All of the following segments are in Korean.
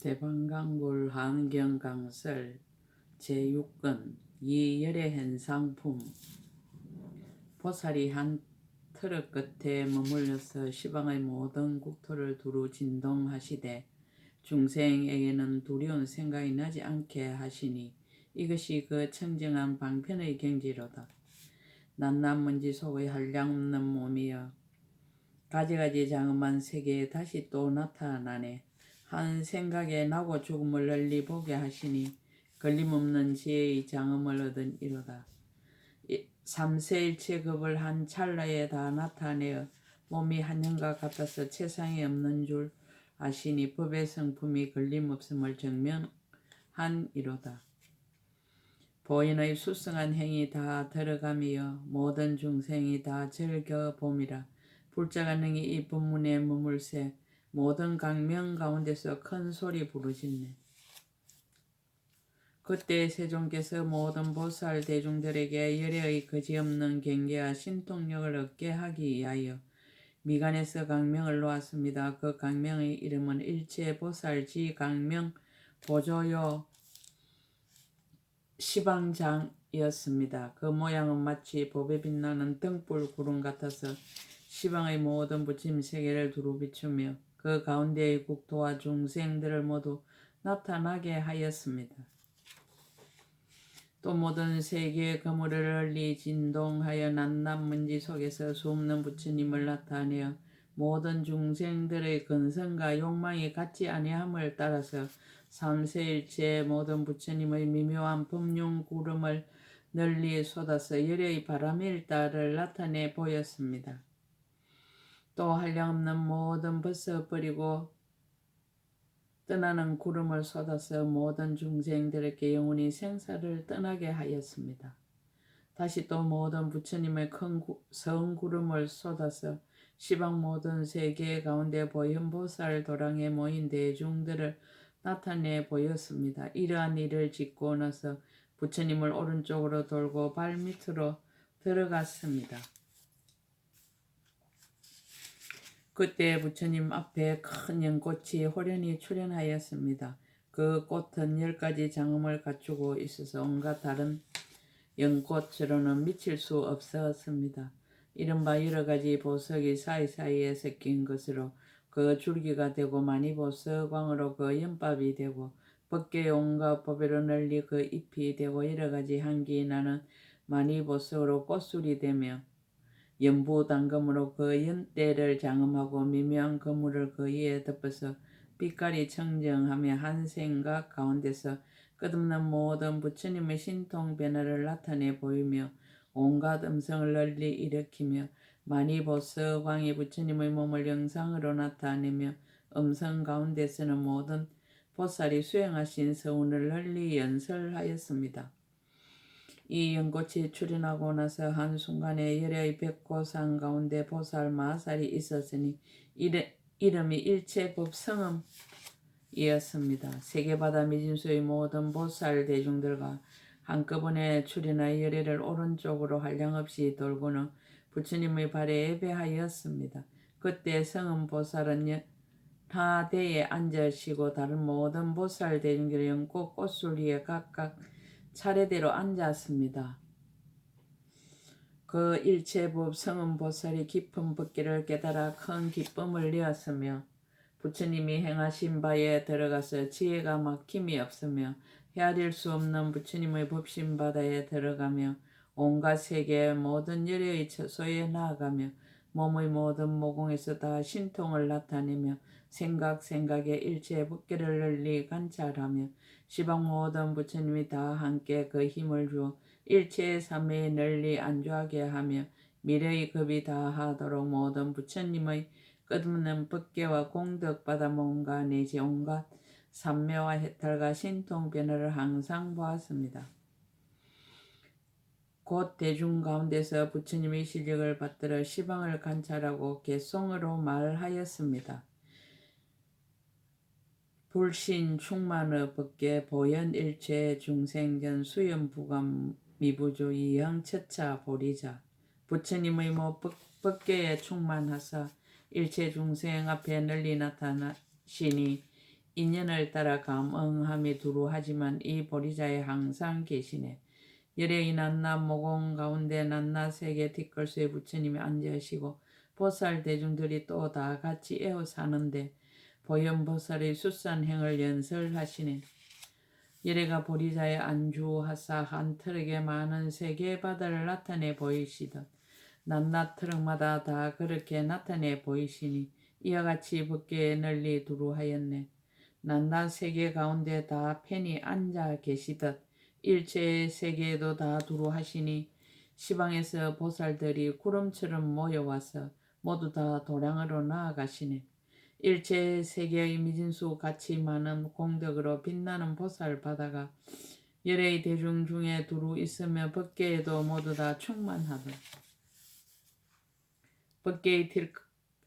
대방강굴 한경 강설 제6권 이열의 현상품 보살이 한 트럭 끝에 머물러서 시방의 모든 국토를 두루 진동하시되 중생에게는 두려운 생각이 나지 않게 하시니 이것이 그 청정한 방편의 경지로다. 낱낱 먼지 속의 한량 없는 몸이여 가지가지 장엄한 세계에 다시 또 나타나네. 한 생각에 나고 죽음을 널리 보게 하시니 걸림없는 지혜의 장엄을 얻은 이로다. 삼세일체 급을 한 찰나에 다 나타내어 몸이 한영과 같아서 세상에 없는 줄 아시니 법의 성품이 걸림없음을 증명한 이로다. 보인의 수승한 행이 다 들어가며 모든 중생이 다 즐겨 봄이라. 불자가 능히 이 법문에 머물세 모든 강명 가운데서 큰 소리 부르짖네. 그때 세종께서 모든 보살 대중들에게 열애의 거지없는 경계와 신통력을 얻게 하기 위하여 미간에서 강명을 놓았습니다. 그 강명의 이름은 일체 보살지 강명 보조요 시방장이었습니다. 그 모양은 마치 법에 빛나는 등불 구름 같아서 시방의 모든 부침 세계를 두루 비추며 그 가운데의 국토와 중생들을 모두 나타나게 하였습니다. 또 모든 세계의 그물을 널리 진동하여 먼지 속에서 수없는 부처님을 나타내어 모든 중생들의 근성과 욕망이 같지 아니함을 따라서 삼세일체 모든 부처님의 미묘한 법륜 구름을 널리 쏟아서 열의 바람일다를 나타내 보였습니다. 또 한량없는 모든 벗어 버리고 떠나는 구름을 쏟아서 모든 중생들에게 영원히 생사를 떠나게 하였습니다. 다시 또 모든 부처님의 큰 성구름을 쏟아서 시방 모든 세계 가운데 보현보살 도랑에 모인 대중들을 나타내 보였습니다. 이러한 일을 짓고 나서 부처님을 오른쪽으로 돌고 발밑으로 들어갔습니다. 그때 부처님 앞에 큰 연꽃이 호련히 출현하였습니다. 그 꽃은 열 가지 장음을 갖추고 있어서 온갖 다른 연꽃으로는 미칠 수 없었습니다. 이른바 여러 가지 보석이 사이사이에 섞인 것으로 그 줄기가 되고 많이 보석광으로 그 연밥이 되고 벗개 온갖 법으로 널리 그 잎이 되고 여러 가지 향기 나는 많이 보석으로 꽃술이 되며 연부 당금으로 그 연대를 장엄하고 미묘한 그물을 그 위에 덮어서 빛깔이 청정하며 한 생각 가운데서 끝없는 모든 부처님의 신통 변화를 나타내 보이며 온갖 음성을 널리 일으키며 많이 보서 광이 부처님의 몸을 영상으로 나타내며 음성 가운데서는 모든 보살이 수행하신 서운을 널리 연설하였습니다. 이 연꽃이 출현하고 나서 한순간에 열의 백고산 가운데 보살 마살이 있었으니 이름이 일체법 성음 이었습니다. 세계바다 미진수의 모든 보살 대중들과 한꺼번에 출현하여 열애를 오른쪽으로 한량없이 돌고는 부처님의 발에 예배하였습니다. 그때 성음 보살은 타대에 앉으시고 다른 모든 보살 대중들의 연꽃 꽃술 위에 각각 차례대로 앉았습니다. 그 일체법 성은보살이 깊은 법기를 깨달아 큰 기쁨을 내었으며 부처님이 행하신 바에 들어가서 지혜가 막힘이 없으며 헤아릴 수 없는 부처님의 법신 바다에 들어가며 온갖 세계의 모든 열애의 처소에 나아가며 몸의 모든 모공에서 다 신통을 나타내며 생각 생각에 일체 법계를 널리 관찰하며 시방 모든 부처님이 다 함께 그 힘을 주어 일체의 삶에 널리 안주하게 하며 미래의 급이 다 하도록 모든 부처님의 끝없는 법계와 공덕 받아 몸과 내지 온갖 삼매와 해탈과 신통 변화를 항상 보았습니다. 곧 대중 가운데서 부처님의 실력을 받들어 시방을 관찰하고 개송으로 말하였습니다. 불신 충만의 법계 보현 일체 중생전 수염 부감 미부조 이형 처차 보리자 부처님의 모 법계에 충만하사 일체 중생 앞에 널리 나타나시니 인연을 따라 감응함이 두루 하지만 이 보리자에 항상 계시네. 열의 난나 모공 가운데 난나 세계 뒷걸수에 부처님이 앉으시고 보살 대중들이 또 다 같이 에워 사는데 보현보살의 수산행을 연설하시네. 예래가 보리자의 안주하사 한 트럭에 많은 세계의 바다를 나타내 보이시듯 낮낮 트럭마다 다 그렇게 나타내 보이시니 이와 같이 법계에 널리 두루하였네. 낮낮 세계 가운데 다 편히 앉아 계시듯 일체의 세계에도 다 두루하시니 시방에서 보살들이 구름처럼 모여와서 모두 다 도량으로 나아가시네. 일체 세계의 미진수 같이 많은 공덕으로 빛나는 보살 바다가 열의 대중 중에 두루 있으며 법계에도 모두 다 충만하다. 법계의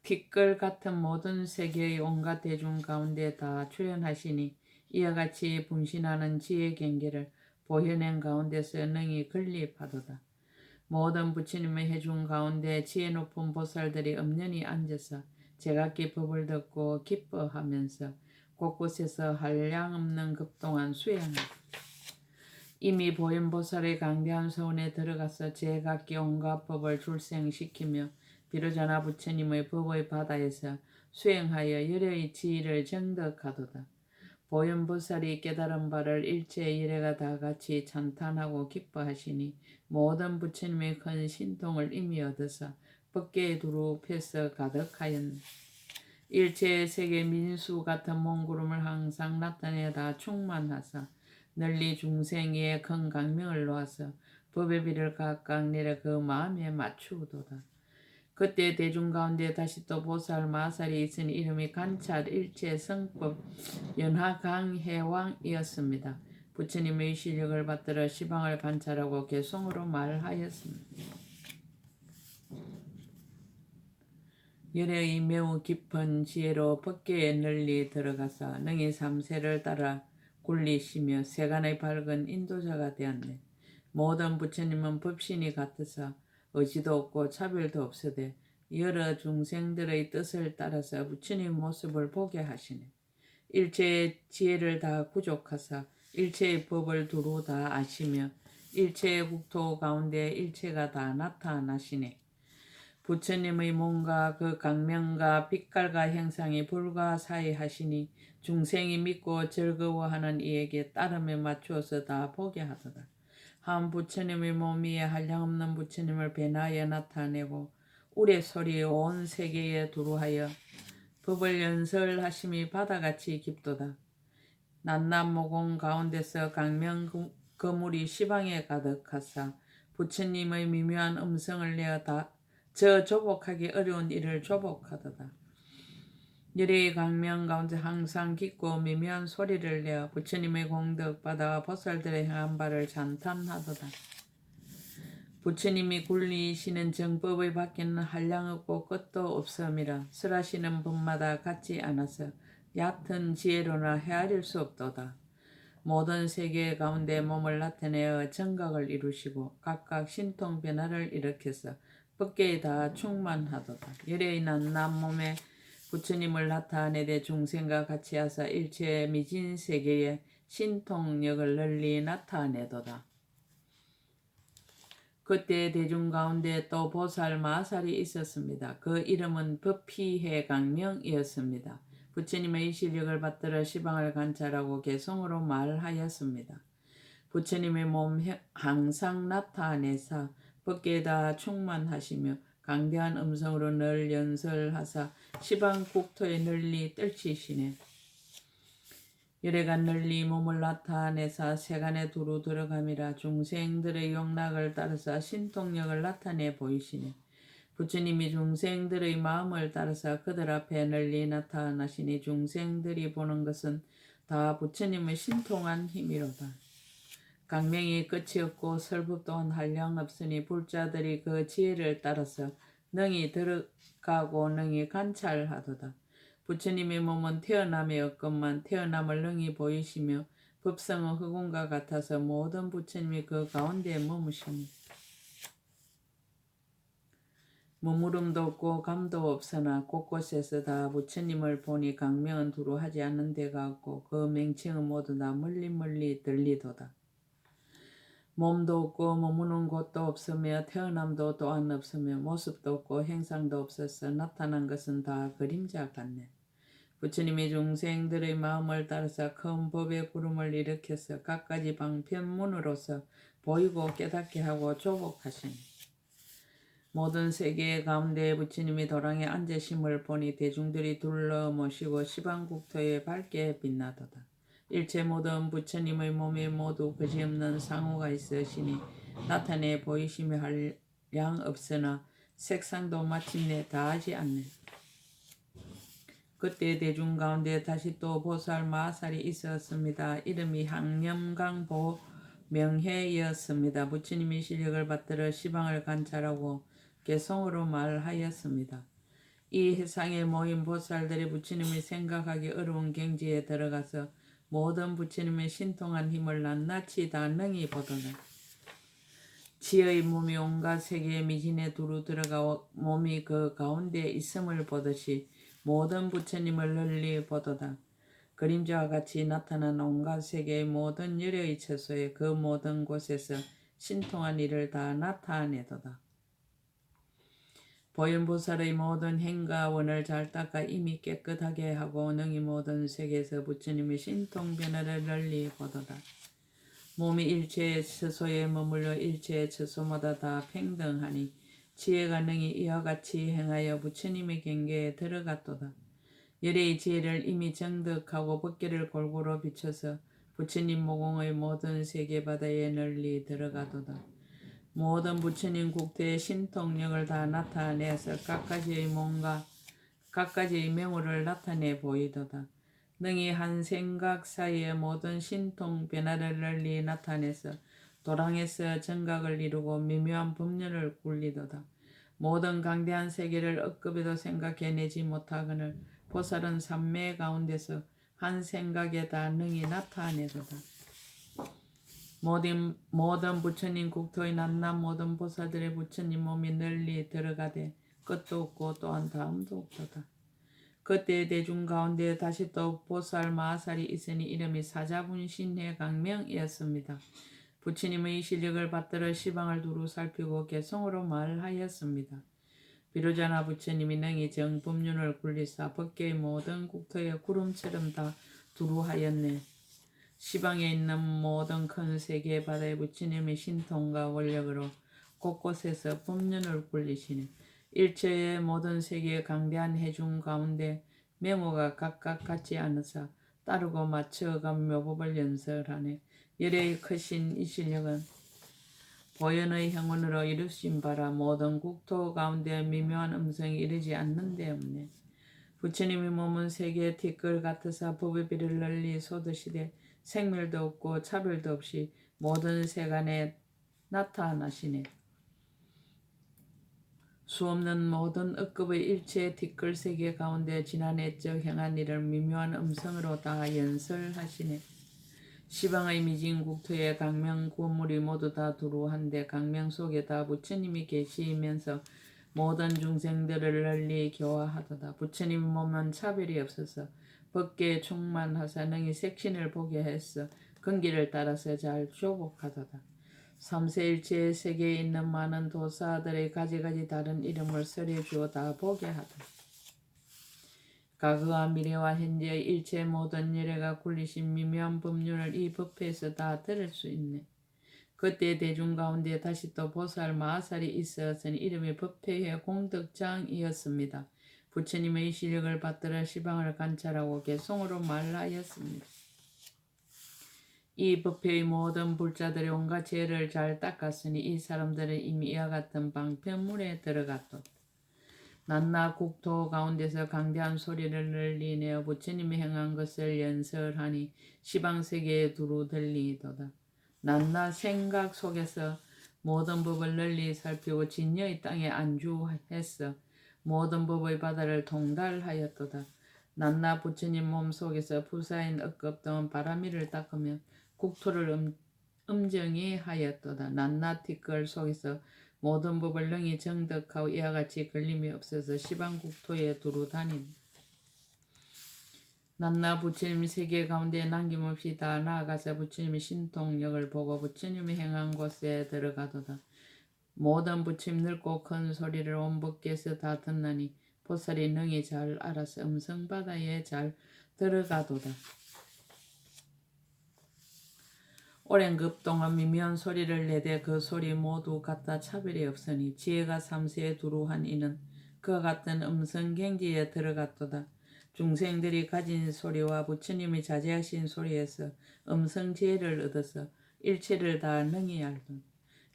뒷글 같은 모든 세계의 온갖 대중 가운데 다 출현하시니 이와 같이 분신하는 지혜 경계를 보현행 가운데서 능히 건립하도다. 모든 부처님의 해중 가운데 지혜 높은 보살들이 엄연히 앉아서 제각기 법을 듣고 기뻐하면서 곳곳에서 한량없는 급동안 수행하고 이미 보현보살의 강대한 서원에 들어가서 제각기 온갖 법을 출생시키며 비로자나 부처님의 법의 바다에서 수행하여 열의 지위를 정덕하도다. 보현보살이 깨달은 바를 일체 일해가 다 같이 찬탄하고 기뻐하시니 모든 부처님의 큰 신통을 이미 얻어서 두루 패서 가득하였네. 일체 세계 민수 같은 몽구름을 항상 나타내다 충만하사 널리 중생의 큰 강명을 놓아서 법의 비를 각각 내려 그 마음에 맞추도다. 그때 대중 가운데 다시 또 보살 마살이 있으니 이름이 간찰 일체 성법 연하 강해왕이었습니다. 부처님의 실력을 받들어 시방을 관찰하고 개성으로 말하였습니다. 열의 매우 깊은 지혜로 법계에 널리 들어가서 능히 삼세를 따라 굴리시며 세간의 밝은 인도자가 되었네. 모든 부처님은 법신이 같으사 의지도 없고 차별도 없으되 여러 중생들의 뜻을 따라서 부처님 모습을 보게 하시네. 일체의 지혜를 다 구족하사 일체의 법을 두루 다 아시며 일체의 국토 가운데 일체가 다 나타나시네. 부처님의 몸과 그 강명과 빛깔과 형상이 불가사의하시니 중생이 믿고 즐거워하는 이에게 따름에 맞추어서 다 보게 하도다. 한 부처님의 몸 위에 한량없는 부처님을 배나여 나타내고 우레 소리 온 세계에 두루하여 법을 연설하심이 바다같이 깊도다. 난남모공 가운데서 강명 거물이 시방에 가득하사 부처님의 미묘한 음성을 내어 다, 저 조복하기 어려운 일을 조복하도다. 열의 강명 가운데 항상 깊고 미묘한 소리를 내어 부처님의 공덕 받아 보살들의 향한 바를 찬탄하도다. 부처님이 굴리시는 정법의 밖에는 한량없고 끝도 없음이라 설하시는 법마다 같지 않아서 얕은 지혜로나 헤아릴 수 없도다. 모든 세계 가운데 몸을 나타내어 정각을 이루시고 각각 신통 변화를 일으켜서 법계에 다 충만하도다. 열의 난남 몸에 부처님을 나타내되 중생과 같이 하사 일체 미진 세계에 신통력을 널리 나타내도다. 그때 대중 가운데 또 보살 마살이 있었습니다. 그 이름은 법피해 강명이었습니다. 부처님의 실력을 받들어 시방을 관찰하고 개성으로 말하였습니다. 부처님의 몸 항상 나타내사 법계에다 충만하시며 강대한 음성으로 늘 연설하사 시방 국토에 널리 떨치시네. 열애간 널리 몸을 나타내사 세간에 두루 들어감이라 중생들의 영락을 따라서 신통력을 나타내 보이시네. 부처님이 중생들의 마음을 따라서 그들 앞에 널리 나타나시니 중생들이 보는 것은 다 부처님의 신통한 힘이로다. 강명이 끝이 없고 설법 또한 한량 없으니 불자들이 그 지혜를 따라서 능히 들어가고 능히 관찰하도다. 부처님의 몸은 태어남이 없건만 태어남을 능히 보이시며 법성은 흑운과 같아서 모든 부처님이 그 가운데에 머무시니 머무름도 없고 감도 없으나 곳곳에서 다 부처님을 보니 강명은 두루 하지 않는 데가 없고 그 맹칭은 모두 다 멀리 멀리 들리도다. 몸도 없고 머무는 곳도 없으며 태어남도 또한 없으며 모습도 없고 행상도 없어서 나타난 것은 다 그림자 같네. 부처님이 중생들의 마음을 따라서 큰 법의 구름을 일으켜서 각가지 방편문으로서 보이고 깨닫게 하고 조복하시니 모든 세계 가운데 부처님이 도랑에 앉으심을 보니 대중들이 둘러 모시고 시방국토에 밝게 빛나도다. 일체 모든 부처님의 몸에 모두 그지없는 상호가 있으시니 나타내 보이심이 할 양 없으나 색상도 마침내 다하지 않네. 그때 대중 가운데 다시 또 보살 마살이 있었습니다. 이름이 항염강보 명해였습니다. 부처님이 실력을 받들어 시방을 관찰하고 개성으로 말하였습니다. 이 해상에 모인 보살들이 부처님이 생각하기 어려운 경지에 들어가서 모든 부처님의 신통한 힘을 낱낱이 다 능히 보도다. 지의 몸이 온갖 세계의 미진에 두루 들어가 몸이 그 가운데 있음을 보듯이 모든 부처님을 널리 보도다. 그림자와 같이 나타난 온갖 세계의 모든 열의 처소에 그 모든 곳에서 신통한 일을 다 나타내도다. 보현보살의 모든 행과 원을 잘 닦아 이미 깨끗하게 하고 능히 모든 세계에서 부처님의 신통 변화를 널리 보도다. 몸이 일체의 처소에 머물러 일체의 처소마다 다 평등하니 지혜가 능히 이와 같이 행하여 부처님의 경계에 들어갔도다. 열의 지혜를 이미 정득하고 법계를 골고루 비춰서 부처님 모공의 모든 세계 바다에 널리 들어가도다. 모든 부처님 국대의 신통력을 다 나타내서 각가지의 몸과 각가지의 명호를 나타내 보이도다. 능히 한 생각 사이에 모든 신통 변화를 널리 나타내서 도랑에서 정각을 이루고 미묘한 법륜을 굴리도다. 모든 강대한 세계를 억급에도 생각해내지 못하거늘 보살은 삼매 가운데서 한 생각에 다 능히 나타내도다. 모든, 모든 부처님 국토의 낱낱 모든 보살들의 부처님 몸이 널리 들어가되 끝도 없고 또한 다음도 없도다. 그때 대중 가운데 다시 또 보살 마살이 있으니 이름이 사자분 신해 강명이었습니다. 부처님의 실력을 받들어 시방을 두루 살피고 개성으로 말하였습니다. 비로자나 부처님이 능히 정법륜을 굴리사 법계의 모든 국토에 구름처럼 다 두루하였네. 시방에 있는 모든 큰 세계 바다에 부처님의 신통과 원력으로 곳곳에서 법륜을 굴리시니 일체의 모든 세계의 강대한 해중 가운데 명호가 각각 같지 않으사 따르고 맞춰간 묘법을 연설하네. 열의 크신 이 실력은 보현의 형원으로 이루신 바라 모든 국토 가운데 미묘한 음성이 이르지 않는 데 없네. 부처님의 몸은 세계의 티끌 같으사 법의 비를 널리 쏟으시되 생멸도 없고 차별도 없이 모든 세간에 나타나시네. 수없는 모든 억급의 일체 뒷글 세계 가운데 지난해적 행한 일을 미묘한 음성으로 다 연설하시네. 시방의 미진 국토에 강명 구물이 모두 다 두루한데 강명 속에 다 부처님이 계시면서 모든 중생들을 널리 교화하도다. 부처님 몸은 차별이 없어서 법계에 충만하사 능히 색신을 보게 했어 근기를 따라서 잘 조복하도다. 삼세일체의 세계에 있는 많은 도사들의 가지가지 다른 이름을 설해 주어 다 보게 하다. 과거와 미래와 현재의 일체 모든 열애가 굴리신 미묘한 법률을 이 법회에서 다 들을 수 있네. 그때 대중 가운데 다시 또 보살 마살이 있었으니 이름이 법회의 공덕장이었습니다. 부처님의 실력을 받들어 시방을 관찰하고 개성으로 말하였습니다. 이 법회의 모든 불자들의 온갖 죄를 잘 닦았으니 이 사람들은 이미 이와 같은 방편물에 들어갔다. 낱낱 국토 가운데서 강대한 소리를 늘리내어 부처님이 행한 것을 연설하니 시방세계에 두루 들리도다. 낱낱 생각 속에서 모든 법을 널리 살피고 진여의 땅에 안주했어 모든 법의 바다를 통달하였도다. 낱낱 부처님 몸 속에서 부사인 등은 바람이를 닦으며 국토를 음, 음정히 하였도다. 낱낱 티끌 속에서 모든 법을 능히 정득하고 이와 같이 걸림이 없어서 시방 국토에 두루 다닌 난나 부처님 세계 가운데 남김없이 다 나아가서 부처님의 신통력을 보고 부처님이 행한 곳에 들어가도다. 모든 부처님 늙고 큰 소리를 온 법께서 다 듣나니 보살이 능히 잘 알아서 음성바다에 잘 들어가도다. 오랜 급 동안 미미한 소리를 내되 그 소리 모두 같다 차별이 없으니 지혜가 삼세에 두루한 이는 그와 같은 음성 경지에 들어갔도다. 중생들이 가진 소리와 부처님이 자제하신 소리에서 음성 지혜를 얻어서 일체를 다 능히 알던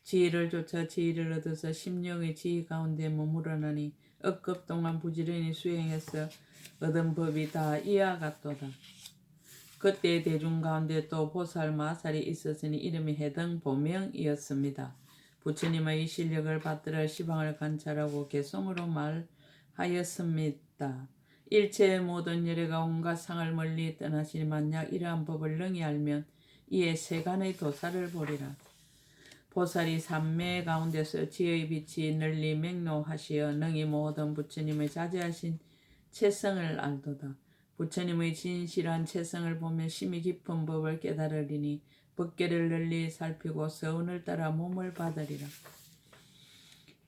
지혜를 쫓아 지혜를 얻어서 심령의 지혜 가운데 머무르나니 억급 동안 부지런히 수행해서 얻은 법이 다 이와 같도다. 그때 대중 가운데 또 보살 마살이 있었으니 이름이 해등 보명이었습니다. 부처님의 실력을 받들어 시방을 관찰하고 개성으로 말하였습니다. 일체의 모든 열애가 온갖 상을 멀리 떠나시니 만약 이러한 법을 능히 알면 이에 세간의 도사를 보리라. 보살이 삼매 가운데서 지의 빛이 널리 맹로하시어 능히 모든 부처님의 자제하신 체성을 알도다. 부처님의 진실한 체성을 보며 심히 깊은 법을 깨달으리니 법계를 널리 살피고 서운을 따라 몸을 받으리라.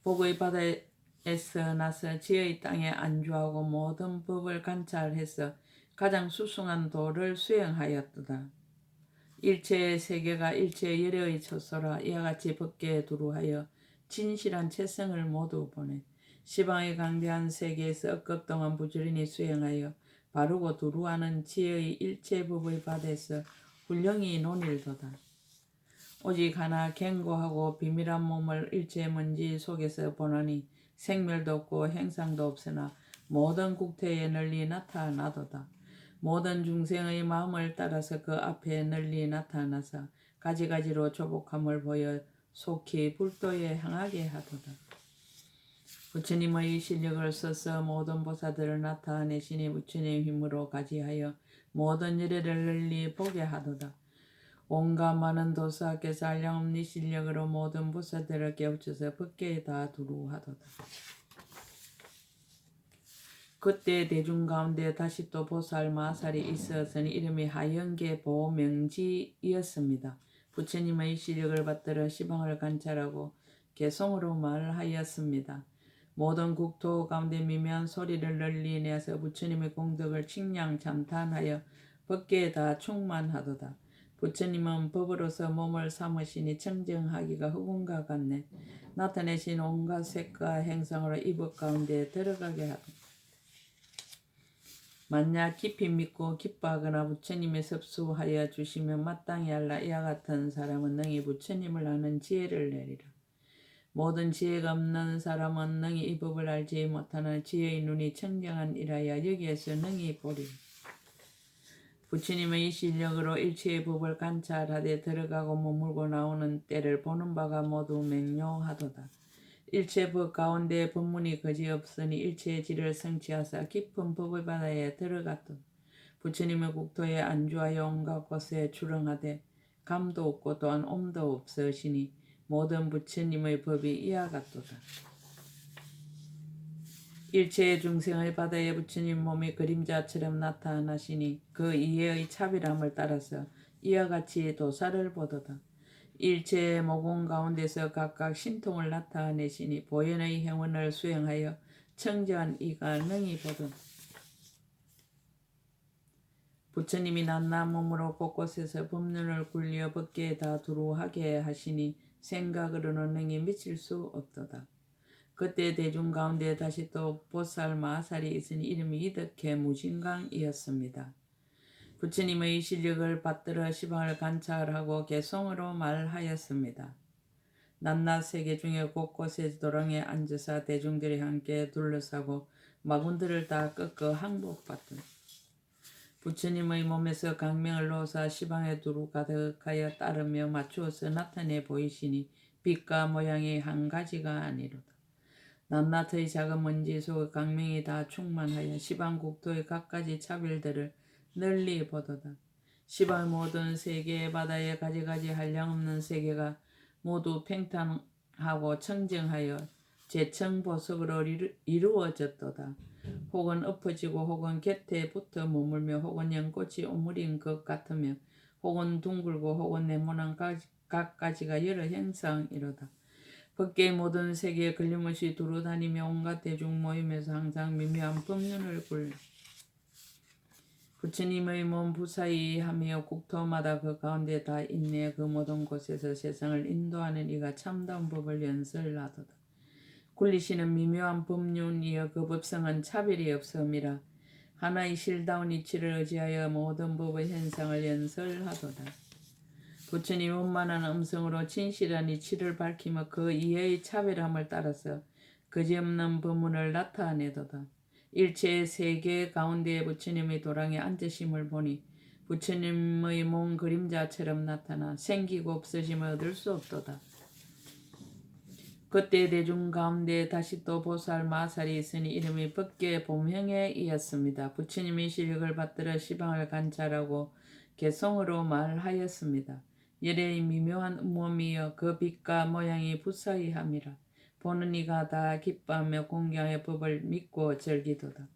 복의 바다에서 나서 지의 땅에 안주하고 모든 법을 관찰해서 가장 수승한 도를 수행하였도다. 일체의 세계가 일체의 열애의 처소라 이와 같이 법계에 두루하여 진실한 체성을 모두 보내 시방의 강대한 세계에서 억급 동안 부지런히 수행하여 바르고 두루하는 지혜의 일체법의 바다에서 훌륭히 논일도다. 오직 하나 견고하고 비밀한 몸을 일체의 먼지 속에서 보느니 생멸도 없고 행상도 없으나 모든 국태에 널리 나타나도다. 모든 중생의 마음을 따라서 그 앞에 널리 나타나서 가지가지로 조복함을 보여 속히 불도에 향하게 하도다. 부처님의 실력을 써서 모든 보사들을 나타내시니 부처님의 힘으로 가지하여 모든 열애를 널리 보게 하도다. 온갖 많은 도사께서 한량없는 실력으로 모든 보사들을 깨우쳐서 법계에 다 두루하도다. 그때 대중 가운데 다시 또 보살 마살이 있었으니 이름이 하영계 보명지이었습니다. 부처님의 시력을 받들어 시방을 관찰하고 개성으로 말하였습니다. 모든 국토 가운데 미묘한 소리를 널리 내서 부처님의 공덕을 칭량 찬탄하여 법계에 다 충만하도다. 부처님은 법으로서 몸을 삼으시니 청정하기가 흑운과 같네. 나타내신 온갖 색과 행성으로 이법 가운데 들어가게 하도다. 만약 깊이 믿고 기뻐하거나 부처님의 섭수하여 주시면 마땅히 알라 이와 같은 사람은 능히 부처님을 아는 지혜를 내리라. 모든 지혜가 없는 사람은 능히 이 법을 알지 못하는 지혜의 눈이 청정한 이라야 여기에서 능히 보리. 부처님의 이 실력으로 일체의 법을 관찰하되 들어가고 머물고 나오는 때를 보는 바가 모두 맹료하도다. 일체 법 가운데 법문이 거지 없으니 일체의 질을 성취하사 깊은 법의 바다에 들어갔던 부처님의 국토에 안주하여 온갖 곳에 출렁하되 감도 없고 또한 옴도 없으시니 모든 부처님의 법이 이와 같도다. 일체의 중생의 바다에 부처님 몸이 그림자처럼 나타나시니 그 이해의 차별함을 따라서 이와 같이 도사를 보도다. 일체의 모공 가운데서 각각 신통을 나타내시니 보현의 행원을 수행하여 청정한 이가 능히 보던 부처님이 낱낱 몸으로 곳곳에서 법륜을 굴려 법계에 다 두루하게 하시니 생각으로는 능히 미칠 수 없도다. 그때 대중 가운데 다시 또 보살 마살이 있으니 이름이 이덕해 무진강이었습니다. 부처님의 실력을 받들어 시방을 관찰하고 개성으로 말하였습니다. 낱낱 세계 중에 곳곳에 도랑에 앉아서 대중들이 함께 둘러싸고 마군들을 다 꺾어 항복받던 부처님의 몸에서 강명을 놓사 시방에 두루 가득하여 따르며 맞추어서 나타내 보이시니 빛과 모양이 한 가지가 아니로다. 낱낱의 작은 먼지 속 강명이 다 충만하여 시방 국토의 각가지 차별들을 널리 보도다. 시발 모든 세계의 바다에 가지가지 한량없는 세계가 모두 팽탄하여 하고 청정하여 제청 보석으로 이루- 이루어졌도다. 혹은 엎어지고 혹은 곁에 붙어 머물며 혹은 연꽃이 오므린 것 같으며 혹은 둥글고 혹은 네모난 가- 각 가지가 여러 형상이로다. 밖의 모든 세계에 걸림없이 두루 다니며 온갖 대중 모임에서 항상 미묘한 법륜을 굴 부처님의 몸 부사이 하며 국토마다 그 가운데 다 있네 그 모든 곳에서 세상을 인도하는 이가 참다운 법을 연설하도다. 굴리시는 미묘한 법륜이여 그 법성은 차별이 없음이라 하나의 실다운 이치를 의지하여 모든 법의 현상을 연설하도다. 부처님 원만한 음성으로 진실한 이치를 밝히며 그 이해의 차별함을 따라서 그지없는 법문을 나타내도다. 일체의 세계 가운데에 부처님의 도랑에 앉으심을 보니 부처님의 몸 그림자처럼 나타나 생기고 없으심을 얻을 수 없도다. 그때 대중 가운데 다시 또 보살 마살이 있으니 이름이 법계 본형에 이었습니다. 부처님이 시력을 받들어 시방을 관찰하고 개성으로 말하였습니다. 열의 미묘한 몸이여 그 빛과 모양이 부사이함이라. 보는 이가 다 기뻐하며 공경의 법을 믿고 즐기도다.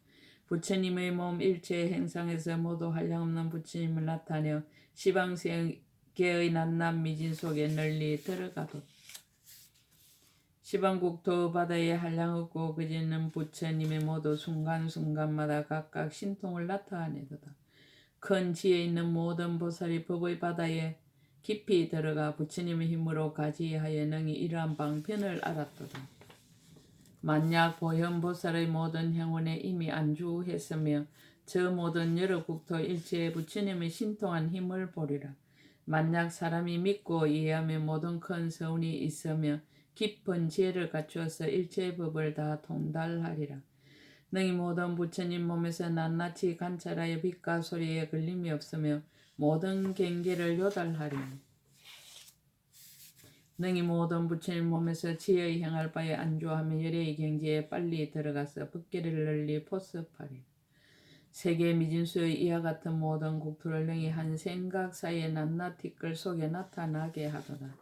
부처님의 몸 일체 행상에서 모두 한량없는 부처님을 나타내어 시방세계의 난남 미진 속에 널리 들어가도다. 시방국토 바다에 한량없고 그지는 부처님의 모두 순간순간마다 각각 신통을 나타내도다. 큰 지혜 있는 모든 보살이 법의 바다에 깊이 들어가 부처님의 힘으로 가지하여 능히 이러한 방편을 알았도다. 만약 보현보살의 모든 형원에 이미 안주했으며 저 모든 여러 국토 일체에 부처님의 신통한 힘을 보리라. 만약 사람이 믿고 이해하며 모든 큰 서운이 있으며 깊은 지혜를 갖추어서 일체의 법을 다 통달하리라. 능히 모든 부처님 몸에서 낱낱이 관찰하여 빛과 소리에 걸림이 없으며 모든 경계를 요달하리니 능히 모든 부처님 몸에서 지혜의 향할 바에 안주하며 열의 경지에 빨리 들어가서 법계를 널리 포습하리. 세계 미진수의 이와 같은 모든 국토를 능히 한 생각 사이에 낱낱이 끌 속에 나타나게 하도다.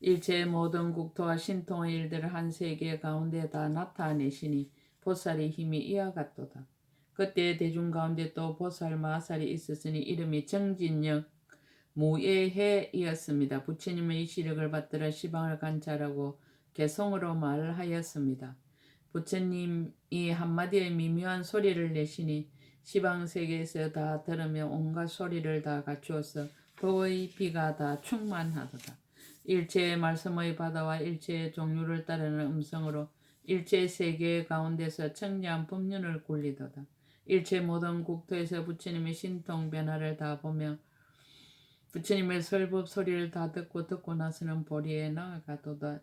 일체의 모든 국토와 신통의 일들을 한 세계 가운데 다 나타내시니 보살의 힘이 이와 같도다. 그때 대중 가운데 또 보살 마살이 있었으니 이름이 정진영 무예해이었습니다. 부처님의 시력을 받들어 시방을 관찰하고 개성으로 말하였습니다. 부처님이 한마디의 미묘한 소리를 내시니 시방 세계에서 다 들으며 온갖 소리를 다 갖추어서 법의 비가 다 충만하도다. 일체의 말씀의 바다와 일체의 종류를 따르는 음성으로 일체 세계 가운데서 청량한 법륜을 굴리도다. 일체 모든 국토에서 부처님의 신통 변화를 다 보며 부처님의 설법 소리를 다 듣고 듣고 나서는 보리에 나아가도다.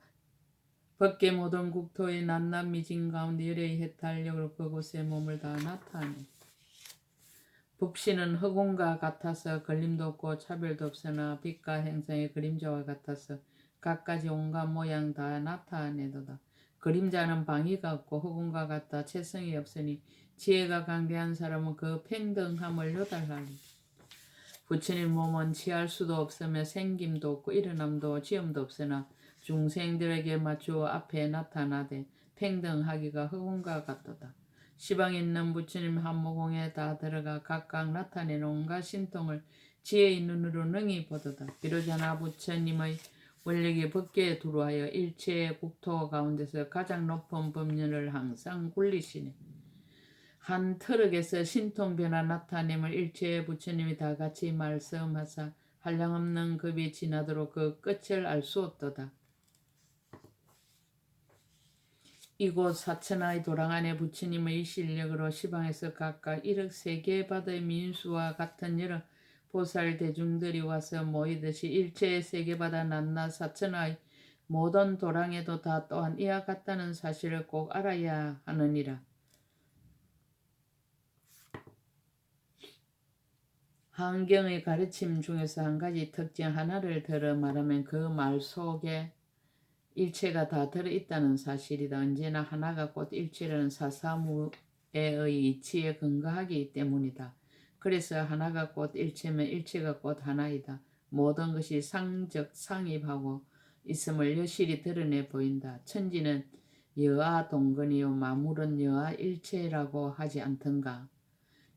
법계 모든 국토의 낱낱 미진 가운데 열의 해탈력으로 그곳에 몸을 다 나타내. 법신은 흑온과 같아서 걸림도 없고 차별도 없으나 빛과 행성의 그림자와 같아서 갖가지 온갖 모양 다 나타내도다. 그림자는 방위가 없고 흑온과 같다 체성이 없으니 지혜가 강대한 사람은 그 평등함을 요달하리. 부처님 몸은 취할 수도 없으며 생김도 없고 일어남도 지음도 없으나 중생들에게 맞추어 앞에 나타나되 평등하기가 흑온과 같도다. 시방에 있는 부처님 한모공에 다 들어가 각각 나타내는 온갖 신통을 지혜의 눈으로 능히 보도다. 비로자나 부처님의 원력이 법계에 두루하여 일체의 국토 가운데서 가장 높은 법륜을 항상 굴리시네. 한 트럭에서 신통 변화 나타냄을 일체의 부처님이 다 같이 말씀하사 한량없는 급이 지나도록 그 끝을 알 수 없도다. 이곳 사천하의 도랑 안에 부처님의 실력으로 시방에서 각각 1억 세계 바다의 민수와 같은 여러 보살 대중들이 와서 모이듯이 일체의 세계바다 낱낱 사천하의 모든 도랑에도 다 또한 이와 같다는 사실을 꼭 알아야 하느니라. 환경의 가르침 중에서 한 가지 특징 하나를 들어 말하면 그 말 속에 일체가 다 들어있다는 사실이다. 언제나 하나가 곧 일체라는 사사무의 이치에 근거하기 때문이다. 그래서 하나가 곧 일체면 일체가 곧 하나이다. 모든 것이 상적 상입하고 있음을 여실히 드러내 보인다. 천지는 여아 동건이요 마물은 여아 일체라고 하지 않던가.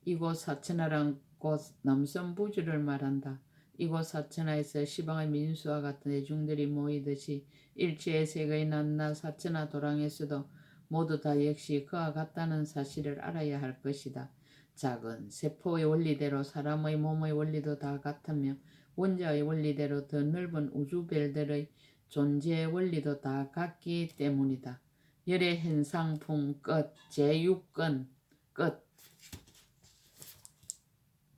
이곳 사천하란 곳 남선부주를 말한다. 이곳 사천하에서 시방의 민수와 같은 대중들이 모이듯이 일체의 세계의 난나 사천하 도랑에서도 모두 다 역시 그와 같다는 사실을 알아야 할 것이다. 작은 세포의 원리대로 사람의 몸의 원리도 다 같으며 원자의 원리대로 더 넓은 우주별들의 존재의 원리도 다 같기 때문이다. 열의 현상품 끝 제6권 끝